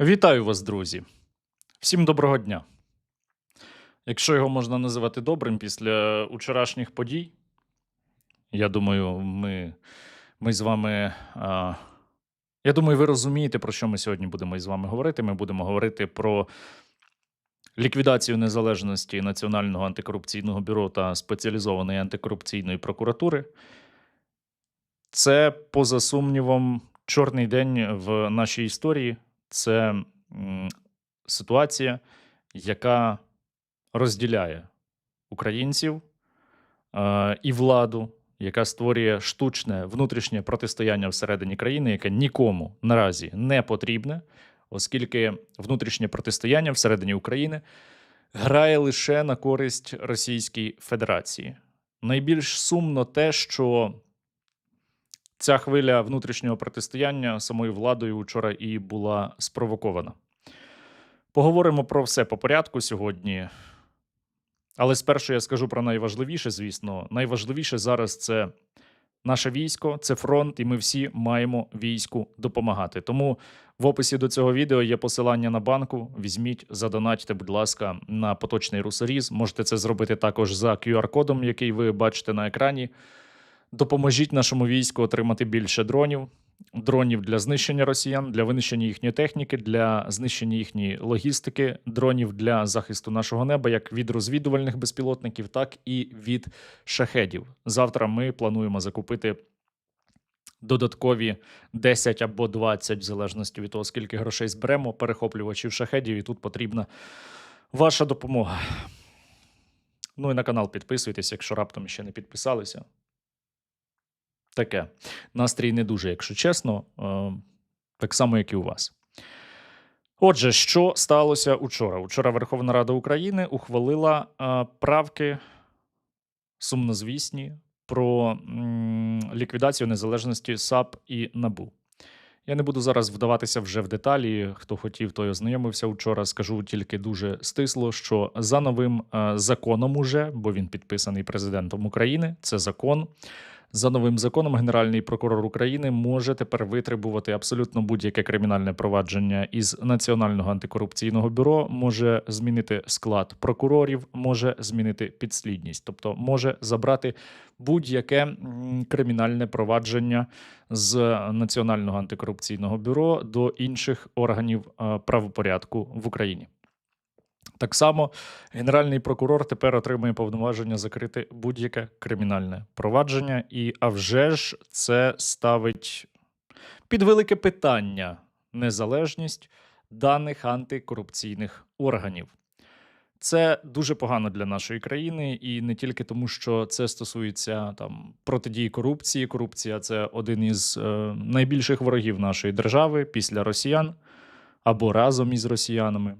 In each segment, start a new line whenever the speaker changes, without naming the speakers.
Вітаю вас, друзі! Всім доброго дня. Якщо його можна називати добрим після вчорашніх подій, я думаю, ми, ми з вами. А, я думаю, ви розумієте, про що ми сьогодні будемо із вами говорити. Ми будемо говорити про ліквідацію незалежності Національного антикорупційного бюро та спеціалізованої антикорупційної прокуратури. Це, поза сумнівом, чорний день в нашій історії. Це ситуація, яка розділяє українців е, і владу, яка створює штучне внутрішнє протистояння всередині країни, яке нікому наразі не потрібне, оскільки внутрішнє протистояння всередині України грає лише на користь Російській Федерації. Найбільш сумно те, що Ця хвиля внутрішнього протистояння самою владою вчора і була спровокована. Поговоримо про все по порядку сьогодні. Але спершу я скажу про найважливіше, звісно. Найважливіше зараз це наше військо, це фронт, і ми всі маємо війську допомагати. Тому в описі до цього відео є посилання на банку. Візьміть, задонатьте, будь ласка, на поточний русоріз. Можете це зробити також за QR-кодом, який ви бачите на екрані. Допоможіть нашому війську отримати більше дронів, дронів для знищення росіян, для винищення їхньої техніки, для знищення їхньої логістики, дронів для захисту нашого неба, як від розвідувальних безпілотників, так і від шахедів. Завтра ми плануємо закупити додаткові 10 або 20, в залежності від того, скільки грошей зберемо, перехоплювачів шахедів, і тут потрібна ваша допомога. Ну і на канал підписуйтесь, якщо раптом ще не підписалися. Таке. Настрій не дуже, якщо чесно, е, так само, як і у вас. Отже, що сталося учора? Учора Верховна Рада України ухвалила е, правки сумнозвісні про ліквідацію незалежності САП і НАБУ. Я не буду зараз вдаватися вже в деталі. Хто хотів, той ознайомився вчора. Скажу тільки дуже стисло, що за новим е, законом, уже, бо він підписаний президентом України, це закон. За новим законом, Генеральний прокурор України може тепер витребувати абсолютно будь-яке кримінальне провадження із Національного антикорупційного бюро, може змінити склад прокурорів, може змінити підслідність, тобто може забрати будь-яке кримінальне провадження з Національного антикорупційного бюро до інших органів е, правопорядку в Україні. Так само Генеральний прокурор тепер отримує повноваження закрити будь-яке кримінальне провадження, і а вже ж це ставить під велике питання незалежність даних антикорупційних органів. Це дуже погано для нашої країни, і не тільки тому, що це стосується там протидії корупції. Корупція це один із е, найбільших ворогів нашої держави після росіян або разом із росіянами.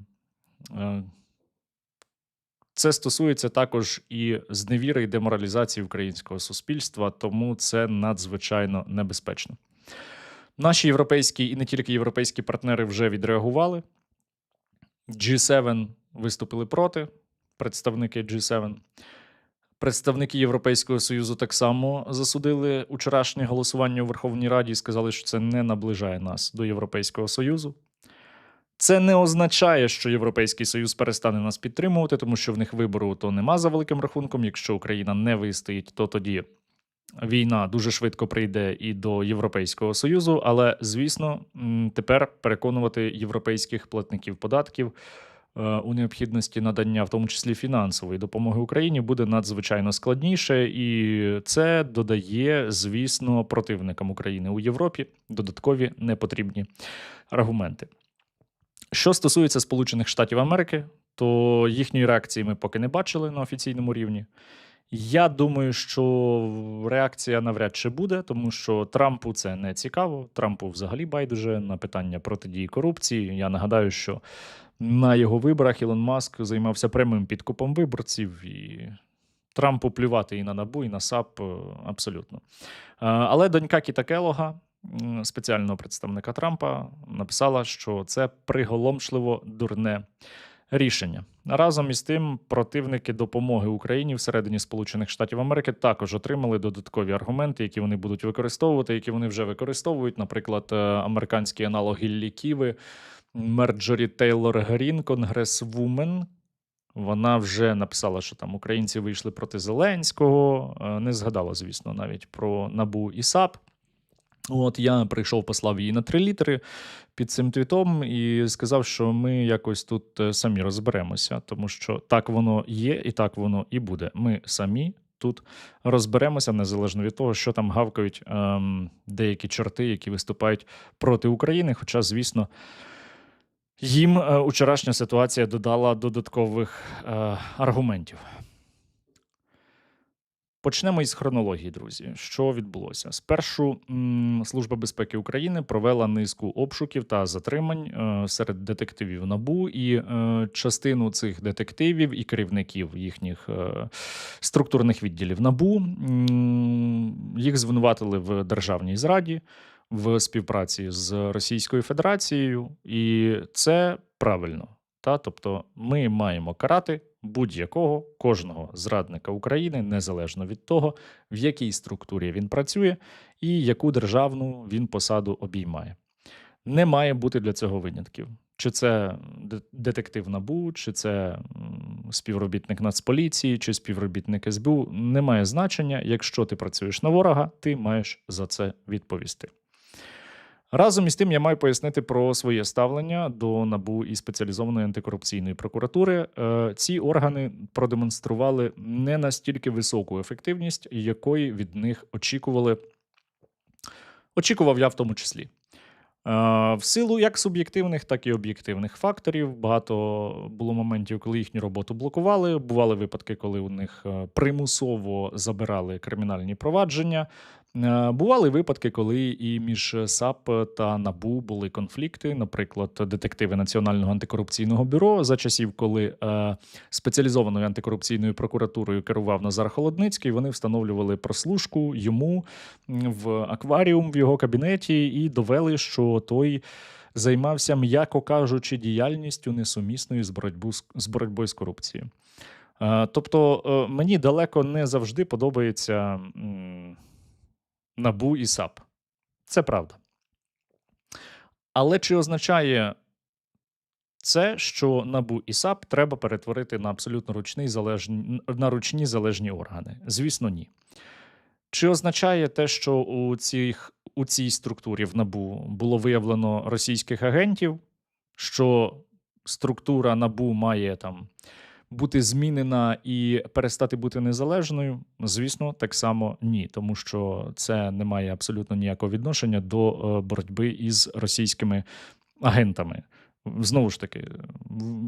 Е, це стосується також і зневіри і деморалізації українського суспільства, тому це надзвичайно небезпечно. Наші європейські і не тільки європейські партнери вже відреагували. G7 виступили проти, представники G7. Представники Європейського Союзу так само засудили вчорашнє голосування у Верховній Раді і сказали, що це не наближає нас до Європейського Союзу. Це не означає, що Європейський Союз перестане нас підтримувати, тому що в них вибору то нема за великим рахунком. Якщо Україна не вистоїть, то тоді війна дуже швидко прийде і до Європейського Союзу. Але, звісно, тепер переконувати європейських платників податків е, у необхідності надання, в тому числі фінансової допомоги Україні, буде надзвичайно складніше, і це додає, звісно, противникам України у Європі додаткові непотрібні аргументи. Що стосується Сполучених Штатів Америки, то їхньої реакції ми поки не бачили на офіційному рівні. Я думаю, що реакція навряд чи буде, тому що Трампу це не цікаво. Трампу взагалі байдуже на питання протидії корупції. Я нагадаю, що на його виборах Ілон Маск займався прямим підкупом виборців, і Трампу плювати і на набу, і на САП е, абсолютно. Е, Але донька Кіта Келога, спеціального представника Трампа, написала, що це приголомшливо дурне рішення. Разом із тим, противники допомоги Україні всередині Сполучених Штатів Америки також отримали додаткові аргументи, які вони будуть використовувати, які вони вже використовують. Наприклад, е, американський аналог Гіллі Мерджорі Тейлор Грін, конгресвумен. Вона вже написала, що там українці вийшли проти Зеленського. е, Не згадала, звісно, навіть про Набу і САП. От я прийшов, послав її на три літери під цим твітом і сказав, що ми якось тут е, самі розберемося, тому що так воно є, і так воно і буде. Ми самі тут розберемося незалежно від того, що там гавкають ем, деякі чорти, які виступають проти України. Хоча, звісно, їм е, учорашня ситуація додала додаткових е, аргументів. Почнемо із хронології, друзі. Що відбулося? Спершу Служба безпеки України провела низку обшуків та затримань е, серед детективів НАБУ, і е, частину цих детективів і керівників їхніх е, структурних відділів НАБУ їх звинуватили в державній зраді в співпраці з Російською Федерацією, і це правильно. Та, тобто ми маємо карати будь-якого кожного зрадника України, незалежно від того, в якій структурі він працює і яку державну він посаду обіймає. Не має бути для цього винятків. Чи це детектив НАБУ, чи це співробітник Нацполіції, чи співробітник СБУ, не має значення. Якщо ти працюєш на ворога, ти маєш за це відповісти. Разом із тим я маю пояснити про своє ставлення до НАБУ і спеціалізованої антикорупційної прокуратури. Е, Ці органи продемонстрували не настільки високу ефективність, якої від них очікували. Очікував я в тому числі. Е, В силу як суб'єктивних, так і об'єктивних факторів. Багато було моментів, коли їхню роботу блокували. Бували випадки, коли у них е, примусово забирали кримінальні провадження. Е, Бували випадки, коли і між САП та НАБУ були конфлікти. Наприклад, детективи Національного антикорупційного бюро за часів, коли е, спеціалізованою антикорупційною прокуратурою керував Назар Холодницький, вони встановлювали прослушку йому в акваріум в його кабінеті і довели, що той. Займався, м'яко кажучи, діяльністю несумісною з боротьбу з- боротьбою з корупцією. Е, Тобто, мені далеко не завжди подобається НАБУ і САП. Це правда. Але чи означає це, що НАБУ і САП треба перетворити на абсолютно ручний залежні, на ручні залежні органи? Звісно, ні. Чи означає те, що у, цих, у цій структурі в НАБУ було виявлено російських агентів, що структура НАБУ має там бути змінена і перестати бути незалежною? Звісно, так само ні, тому що це не має абсолютно ніякого відношення до е, боротьби із російськими агентами. Знову ж таки,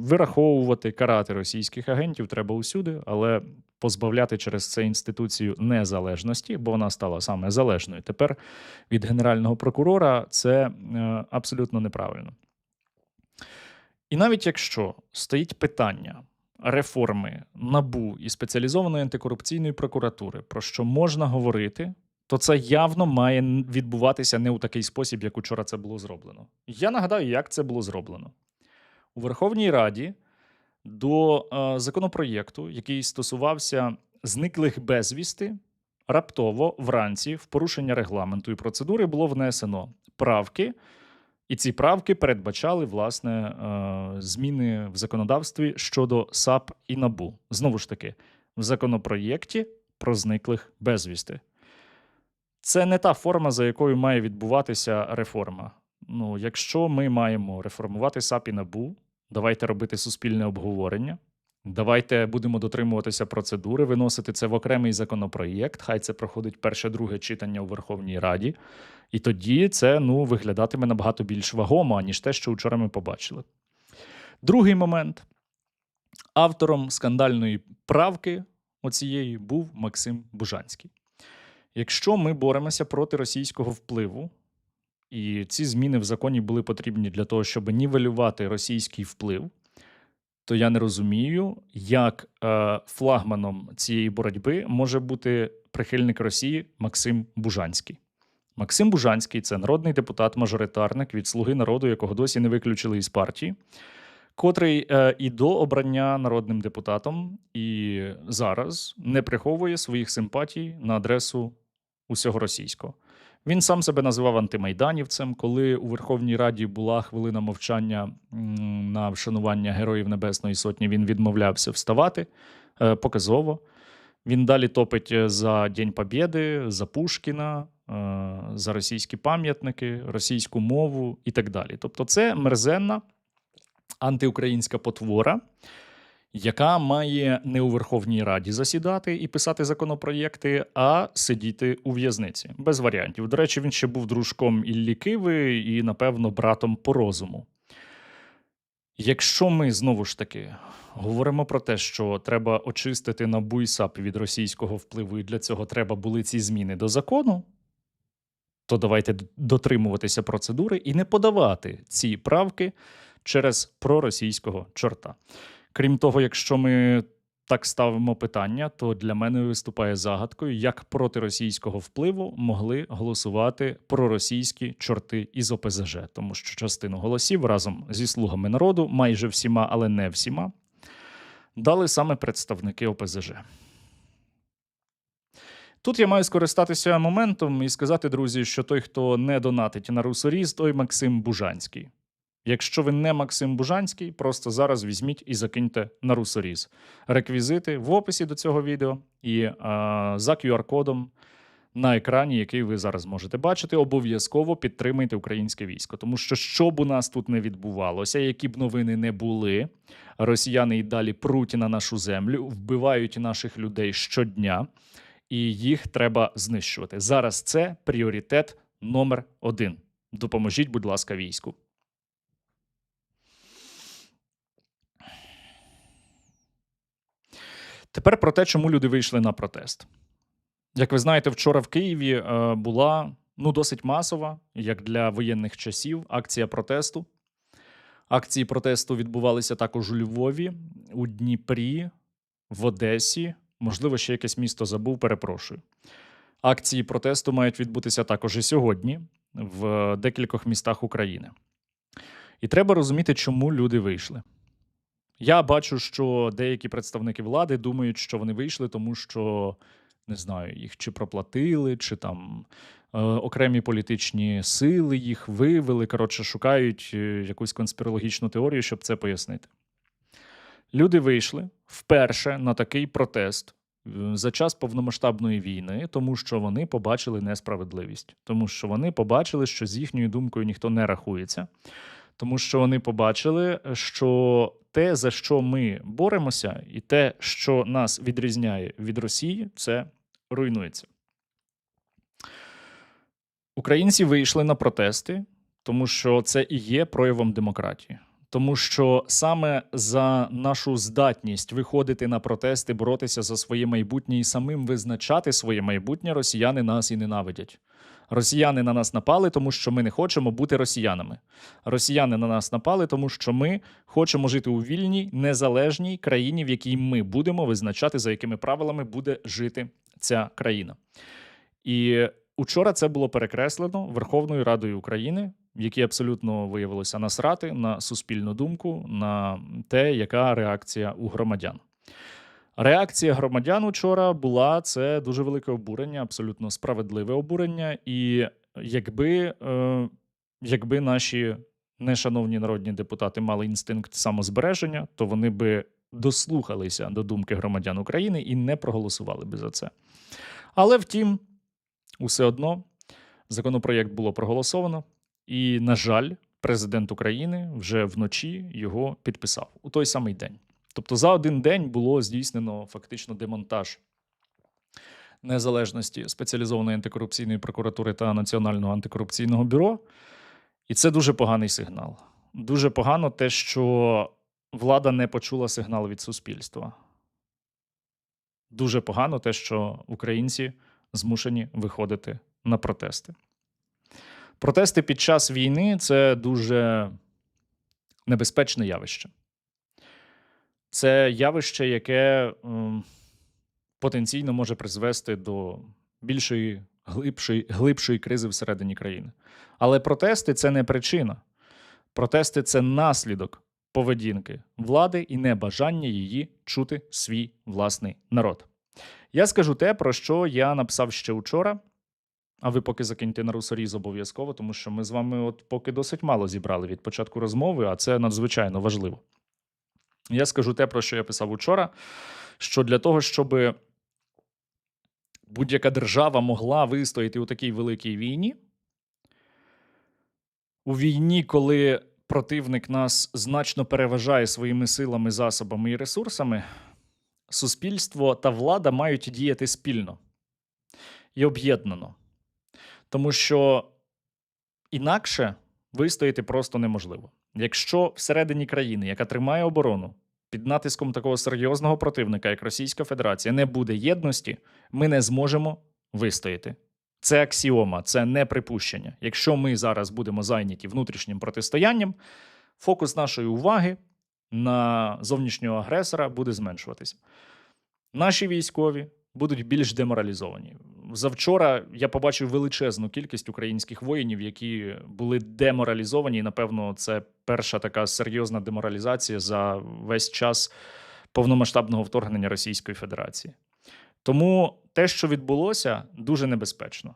вираховувати, карати російських агентів треба усюди, але позбавляти через це інституцію незалежності, бо вона стала саме залежною тепер від генерального прокурора, це е, абсолютно неправильно. І навіть якщо стоїть питання реформи НАБУ і спеціалізованої антикорупційної прокуратури, про що можна говорити, то це явно має відбуватися не у такий спосіб, як учора це було зроблено. Я нагадаю, як це було зроблено. У Верховній Раді до е, законопроєкту, який стосувався зниклих безвісти, раптово вранці, в порушення регламенту і процедури, було внесено правки, і ці правки передбачали власне е, зміни в законодавстві щодо САП і НАБУ. Знову ж таки, в законопроєкті про зниклих безвісти. Це не та форма, за якою має відбуватися реформа. Ну, якщо ми маємо реформувати САП і НАБУ, давайте робити суспільне обговорення. Давайте будемо дотримуватися процедури, виносити це в окремий законопроєкт. Хай це проходить перше, друге читання у Верховній Раді. І тоді це ну, виглядатиме набагато більш вагомо, аніж те, що вчора ми побачили. Другий момент. Автором скандальної правки оцієї був Максим Бужанський. Якщо ми боремося проти російського впливу, і ці зміни в законі були потрібні для того, щоб нівелювати російський вплив, то я не розумію, як е, флагманом цієї боротьби може бути прихильник Росії Максим Бужанський. Максим Бужанський це народний депутат-мажоритарник від Слуги народу, якого досі не виключили із партії. котрий е, і до обрання народним депутатом, і зараз не приховує своїх симпатій на адресу усього російського. Він сам себе називав антимайданівцем. Коли у Верховній Раді була хвилина мовчання на вшанування Героїв Небесної Сотні, він відмовлявся вставати е, показово. Він далі топить е, за День Побєди, за Пушкіна, е, за російські пам'ятники, російську мову і так далі. Тобто, це мерзенна антиукраїнська потвора, яка має не у Верховній Раді засідати і писати законопроєкти, а сидіти у в'язниці без варіантів. До речі, він ще був дружком Іллі Киви і, напевно, братом по розуму. Якщо ми знову ж таки говоримо про те, що треба очистити НАБУ і САП від російського впливу, і для цього треба були ці зміни до закону, то давайте дотримуватися процедури і не подавати ці правки через проросійського чорта. Крім того, якщо ми так ставимо питання, то для мене виступає загадкою, як проти російського впливу могли голосувати проросійські чорти із ОПЗЖ, тому що частину голосів разом зі слугами народу, майже всіма, але не всіма, дали саме представники ОПЗЖ. Тут я маю скористатися моментом і сказати, друзі, що той, хто не донатить на русоріз, той Максим Бужанський. Якщо ви не Максим Бужанський, просто зараз візьміть і закиньте на русоріз. Реквізити в описі до цього відео і а, за QR-кодом на екрані, який ви зараз можете бачити, обов'язково підтримайте українське військо. Тому що, що б у нас тут не відбувалося, які б новини не були, росіяни і далі пруть на нашу землю, вбивають наших людей щодня, і їх треба знищувати. Зараз це пріоритет номер один. Допоможіть, будь ласка, війську. Тепер про те, чому люди вийшли на протест. Як ви знаєте, вчора в Києві е, була ну, досить масова, як для воєнних часів, акція протесту. Акції протесту відбувалися також у Львові, у Дніпрі, в Одесі. Можливо, ще якесь місто забув, перепрошую. Акції протесту мають відбутися також і сьогодні в декількох містах України. І треба розуміти, чому люди вийшли. Я бачу, що деякі представники влади думають, що вони вийшли, тому що не знаю, їх чи проплатили, чи там е, окремі політичні сили їх вивели. Коротше, шукають е, якусь конспірологічну теорію, щоб це пояснити. Люди вийшли вперше на такий протест е, за час повномасштабної війни, тому що вони побачили несправедливість, тому що вони побачили, що з їхньою думкою ніхто не рахується. Тому що вони побачили, що те, за що ми боремося, і те, що нас відрізняє від Росії, це руйнується. Українці вийшли на протести, тому що це і є проявом демократії. Тому що саме за нашу здатність виходити на протести, боротися за своє майбутнє і самим визначати своє майбутнє, росіяни нас і ненавидять. Росіяни на нас напали, тому що ми не хочемо бути росіянами. Росіяни на нас напали, тому що ми хочемо жити у вільній, незалежній країні, в якій ми будемо визначати, за якими правилами буде жити ця країна. І учора це було перекреслено Верховною Радою України, які абсолютно виявилося насрати на суспільну думку, на те, яка реакція у громадян. Реакція громадян учора була це дуже велике обурення, абсолютно справедливе обурення. І якби, е, якби наші нешановні народні депутати мали інстинкт самозбереження, то вони би дослухалися до думки громадян України і не проголосували би за це. Але втім, усе одно законопроєкт було проголосовано, і, на жаль, президент України вже вночі його підписав у той самий день. Тобто за один день було здійснено фактично демонтаж незалежності спеціалізованої антикорупційної прокуратури та Національного антикорупційного бюро. І це дуже поганий сигнал. Дуже погано те, що влада не почула сигнал від суспільства. Дуже погано те, що українці змушені виходити на протести. Протести під час війни це дуже небезпечне явище. Це явище, яке потенційно може призвести до більшої, глибшої, глибшої кризи всередині країни. Але протести це не причина. Протести це наслідок поведінки влади і небажання її чути свій власний народ. Я скажу те, про що я написав ще вчора. А ви поки закиньте на русоріз обов'язково, тому що ми з вами от поки досить мало зібрали від початку розмови, а це надзвичайно важливо. Я скажу те, про що я писав вчора, що для того, щоб будь-яка держава могла вистояти у такій великій війні, у війні, коли противник нас значно переважає своїми силами, засобами і ресурсами, суспільство та влада мають діяти спільно і об'єднано. Тому що інакше вистояти просто неможливо. Якщо всередині країни, яка тримає оборону, під натиском такого серйозного противника, як Російська Федерація, не буде єдності, ми не зможемо вистояти. Це аксіома, це не припущення. Якщо ми зараз будемо зайняті внутрішнім протистоянням, фокус нашої уваги на зовнішнього агресора буде зменшуватися. Наші військові будуть більш деморалізовані. Завчора я побачив величезну кількість українських воїнів, які були деморалізовані. І, напевно, це перша така серйозна деморалізація за весь час повномасштабного вторгнення Російської Федерації. Тому те, що відбулося, дуже небезпечно.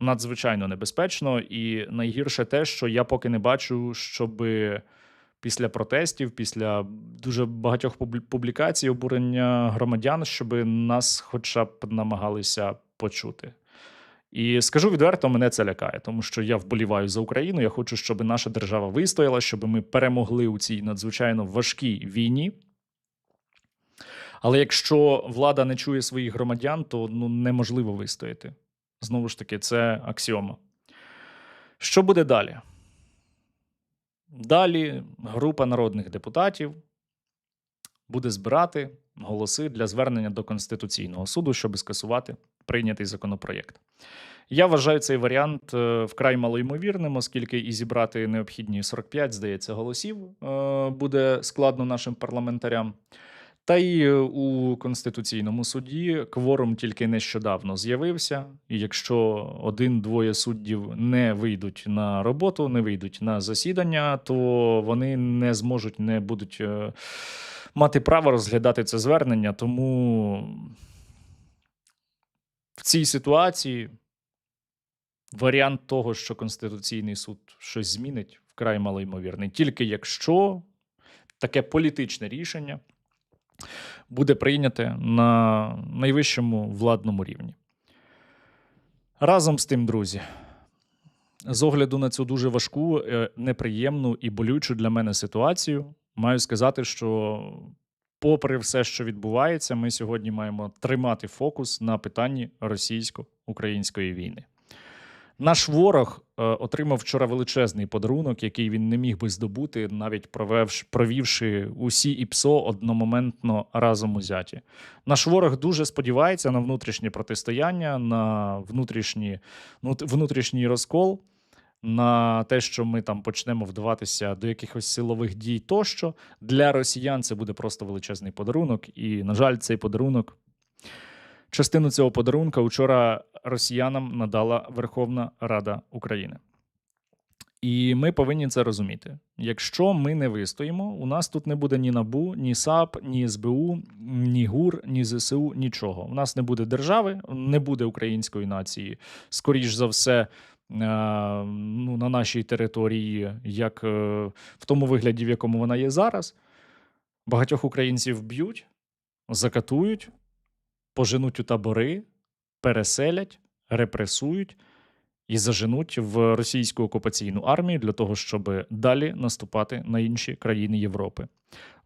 Надзвичайно небезпечно, і найгірше те, що я поки не бачу, щоб після протестів, після дуже багатьох публікацій, обурення громадян, щоб нас хоча б намагалися почути. І скажу відверто, мене це лякає, тому що я вболіваю за Україну. Я хочу, щоб наша держава вистояла, щоб ми перемогли у цій надзвичайно важкій війні. Але якщо влада не чує своїх громадян, то ну, неможливо вистояти. Знову ж таки, це аксіома. Що буде далі? Далі група народних депутатів буде збирати голоси для звернення до Конституційного суду, щоб скасувати прийнятий законопроєкт. Я вважаю цей варіант е, вкрай малоймовірним, оскільки і зібрати необхідні 45, здається, голосів е, буде складно нашим парламентарям. Та й е, у Конституційному суді кворум тільки нещодавно з'явився. І якщо один-двоє суддів не вийдуть на роботу, не вийдуть на засідання, то вони не зможуть, не будуть мати право розглядати це звернення. Тому в цій ситуації варіант того, що Конституційний суд щось змінить, вкрай малоймовірний. Тільки якщо таке політичне рішення буде прийняте на найвищому владному рівні. Разом з тим, друзі, з огляду на цю дуже важку, е, неприємну і болючу для мене ситуацію, маю сказати, що, попри все, що відбувається, ми сьогодні маємо тримати фокус на питанні російсько-української війни. Наш ворог е, отримав вчора величезний подарунок, який він не міг би здобути, навіть провівши усі ІПСО одномоментно разом узяті. Наш ворог дуже сподівається на внутрішнє протистояння, на внутрішні, ну, внутрішній розкол, на те, що ми там почнемо вдаватися до якихось силових дій тощо. Для росіян це буде просто величезний подарунок. І, на жаль, цей подарунок. Частину цього подарунка вчора росіянам надала Верховна Рада України. І ми повинні це розуміти. Якщо ми не вистоїмо, у нас тут не буде ні НАБУ, ні САП, ні СБУ, ні ГУР, ні ЗСУ, нічого. У нас не буде держави, не буде української нації. Скоріш за все, ну, на нашій території, як е, в тому вигляді, в якому вона є зараз. Багатьох українців б'ють, закатують, поженуть у табори, переселять, репресують і заженуть в російську окупаційну армію для того, щоб далі наступати на інші країни Європи.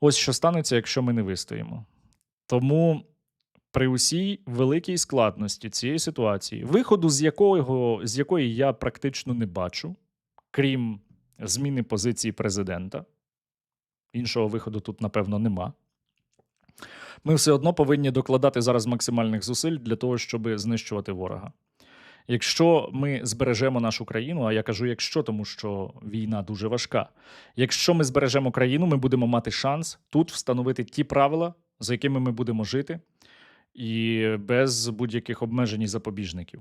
Ось що станеться, якщо ми не вистоїмо. Тому при усій великій складності цієї ситуації, виходу з якого, з якої я практично не бачу, крім зміни позиції президента. Іншого виходу тут, напевно, нема. Ми все одно повинні докладати зараз максимальних зусиль для того, щоб знищувати ворога. Якщо ми збережемо нашу країну, а я кажу, якщо, тому що війна дуже важка. Якщо ми збережемо країну, ми будемо мати шанс тут встановити ті правила, за якими ми будемо жити, і без будь-яких обмежень і запобіжників.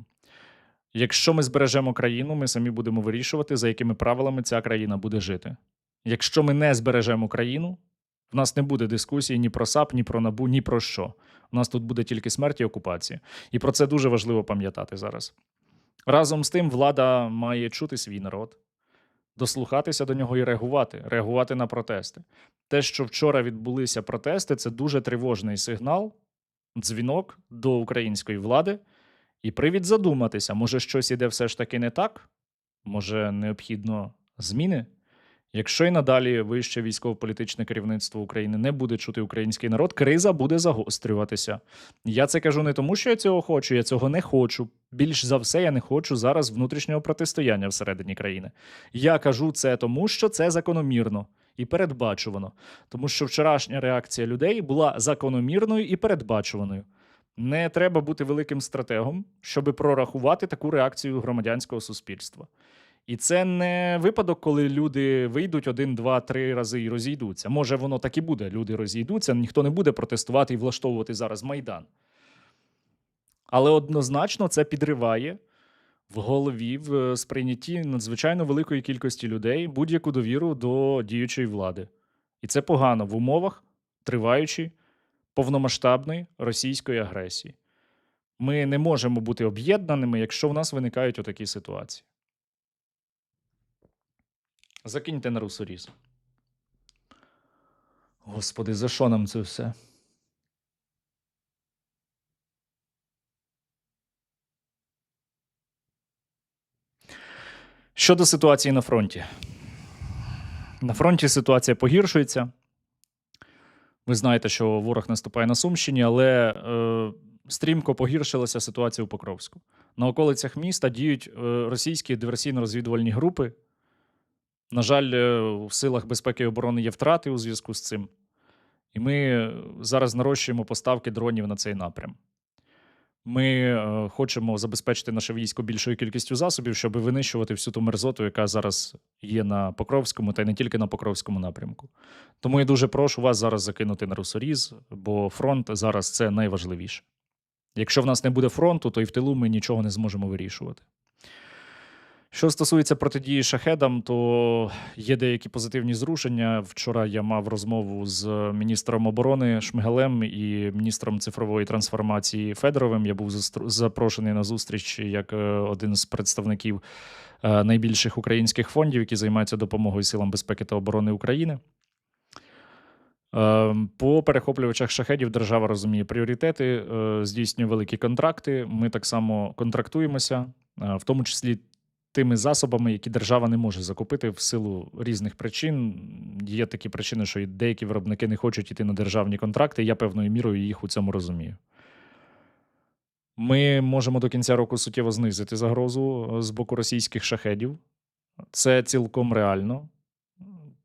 Якщо ми збережемо країну, ми самі будемо вирішувати, за якими правилами ця країна буде жити. Якщо ми не збережемо країну, в нас не буде дискусії ні про САП, ні про НАБУ, ні про що. У нас тут буде тільки смерть і окупація. І про це дуже важливо пам'ятати зараз. Разом з тим, влада має чути свій народ, дослухатися до нього і реагувати, реагувати на протести. Те, що вчора відбулися протести, це дуже тривожний сигнал, дзвінок до української влади і привід задуматися, може, щось іде все ж таки не так, може, необхідно зміни. Якщо і надалі вище військово-політичне керівництво України не буде чути український народ, криза буде загострюватися. Я це кажу не тому, що я цього хочу, я цього не хочу. Більш за все, я не хочу зараз внутрішнього протистояння всередині країни. Я кажу це тому, що це закономірно і передбачувано. Тому що вчорашня реакція людей була закономірною і передбачуваною. Не треба бути великим стратегом, щоб прорахувати таку реакцію громадянського суспільства. І це не випадок, коли люди вийдуть один, два, три рази і розійдуться. Може, воно так і буде. Люди розійдуться, ніхто не буде протестувати і влаштовувати зараз майдан. Але однозначно це підриває в голові, в сприйнятті надзвичайно великої кількості людей будь-яку довіру до діючої влади. І це погано в умовах триваючої повномасштабної російської агресії. Ми не можемо бути об'єднаними, якщо в нас виникають отакі ситуації. Закиньте на русоріз. Господи, за що нам це все? Щодо ситуації на фронті. На фронті ситуація погіршується. Ви знаєте, що ворог наступає на Сумщині, але е, стрімко погіршилася ситуація у Покровську. На околицях міста діють е, російські диверсійно-розвідувальні групи. На жаль, е, в силах безпеки і оборони є втрати у зв'язку з цим. І ми е, зараз нарощуємо поставки дронів на цей напрям. Ми е, хочемо забезпечити наше військо більшою кількістю засобів, щоб винищувати всю ту мерзоту, яка зараз є на Покровському, та й не тільки на Покровському напрямку. Тому я дуже прошу вас зараз закинути на русоріз, бо фронт зараз це найважливіше. Якщо в нас не буде фронту, то і в тилу ми нічого не зможемо вирішувати. Що стосується протидії шахедам, то є деякі позитивні зрушення. Вчора я мав розмову з міністром оборони Шмигалем і міністром цифрової трансформації Федоровим. Я був запрошений на зустріч як е, один з представників е, найбільших українських фондів, які займаються допомогою силам безпеки та оборони України. Е, По перехоплювачах шахедів держава розуміє пріоритети, здійснює великі контракти. Ми так само контрактуємося, в тому числі тими засобами, які держава не може закупити в силу різних причин. Є такі причини, що деякі виробники не хочуть йти на державні контракти. Я певною мірою їх у цьому розумію. Ми можемо до кінця року суттєво знизити загрозу е, з боку російських шахедів. Це цілком реально.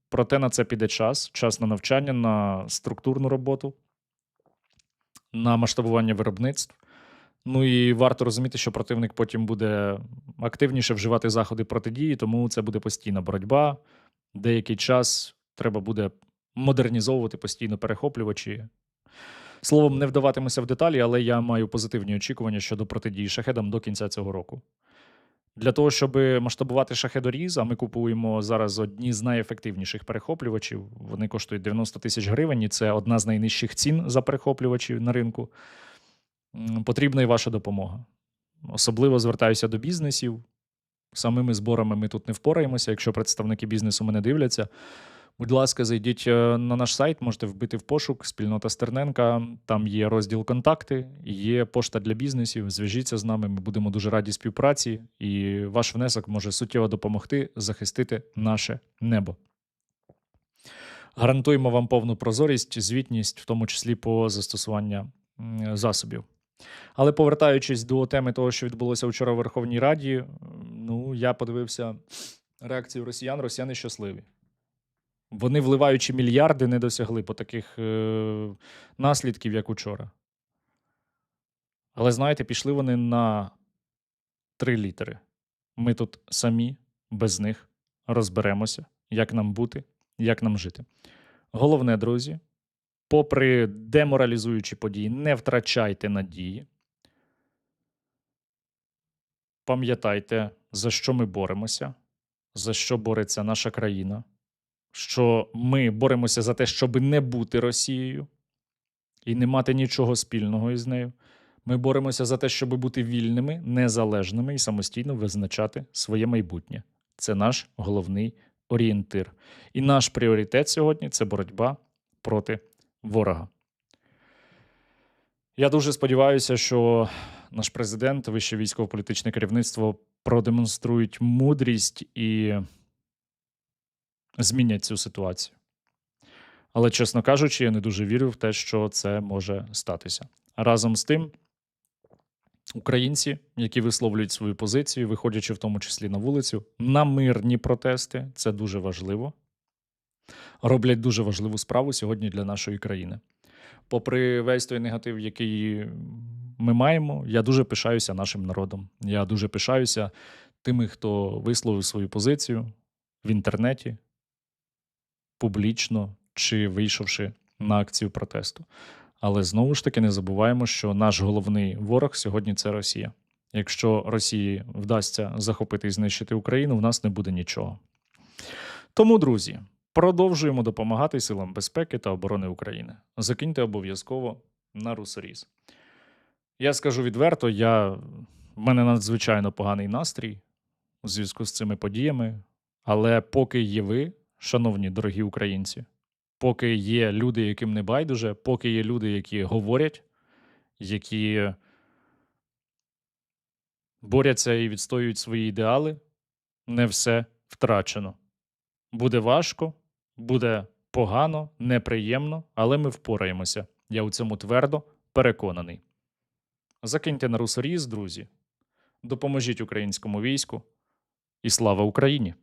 Проте на це піде час, час на навчання, на структурну роботу, на масштабування виробництв. Ну і варто розуміти, що противник потім буде активніше вживати заходи протидії, тому це буде постійна боротьба. Деякий час треба буде модернізовувати постійно перехоплювачі. Словом, не вдаватимуся в деталі, але я маю позитивні очікування щодо протидії шахедам до кінця цього року. Для того, щоб масштабувати шахедоріз, а ми купуємо зараз одні з найефективніших перехоплювачів. Вони коштують 90 тисяч гривень, і це одна з найнижчих цін за перехоплювачі на ринку. Потрібна і ваша допомога. Особливо звертаюся до бізнесів. Самими зборами ми тут не впораємося. Якщо представники бізнесу мене дивляться, будь ласка, зайдіть е, на наш сайт, можете вбити в пошук спільнота Стерненка. Там є розділ контакти, є пошта для бізнесів. Зв'яжіться з нами. Ми будемо дуже раді співпраці, і ваш внесок може суттєво допомогти захистити наше небо. Гарантуємо вам повну прозорість, звітність, в тому числі по застосуванню засобів. Але повертаючись до теми того, що відбулося вчора в Верховній Раді, ну я подивився реакцію росіян. Росіяни щасливі. Вони, вливаючи мільярди, не досягли по таких е- наслідків, як учора. Але знаєте, пішли вони на три літери. Ми тут самі, без них розберемося, як нам бути, як нам жити. Головне, друзі, попри деморалізуючі події, не втрачайте надії. Пам'ятайте, за що ми боремося, за що бореться наша країна, що ми боремося за те, щоб не бути Росією і не мати нічого спільного із нею. Ми боремося за те, щоб бути вільними, незалежними і самостійно визначати своє майбутнє. Це наш головний орієнтир. І наш пріоритет сьогодні це боротьба проти ворога. Я дуже сподіваюся, що наш президент, вище військово-політичне керівництво продемонструють мудрість і змінять цю ситуацію. Але, чесно кажучи, я не дуже вірю в те, що це може статися. Разом з тим, українці, які висловлюють свою позицію, виходячи в тому числі на вулицю, на мирні протести, це дуже важливо. Роблять дуже важливу справу сьогодні для нашої країни. Попри весь той негатив, який ми маємо, я дуже пишаюся нашим народом. Я дуже пишаюся тими, хто висловив свою позицію в інтернеті, публічно чи вийшовши на акцію протесту. Але знову ж таки не забуваємо, що наш головний ворог сьогодні це Росія. Якщо Росії вдасться захопити і знищити Україну, в нас не буде нічого. Тому, друзі, продовжуємо допомагати силам безпеки та оборони України. Закиньте обов'язково на русоріз. Я скажу відверто, я... в мене надзвичайно поганий настрій у зв'язку з цими подіями. Але поки є ви, шановні дорогі українці, поки є люди, яким не байдуже, поки є люди, які говорять, які борються і відстоюють свої ідеали, не все втрачено. Буде важко, буде погано, неприємно, але ми впораємося. Я у цьому твердо переконаний. Закиньте на русоріз, друзі, допоможіть українському війську і слава Україні!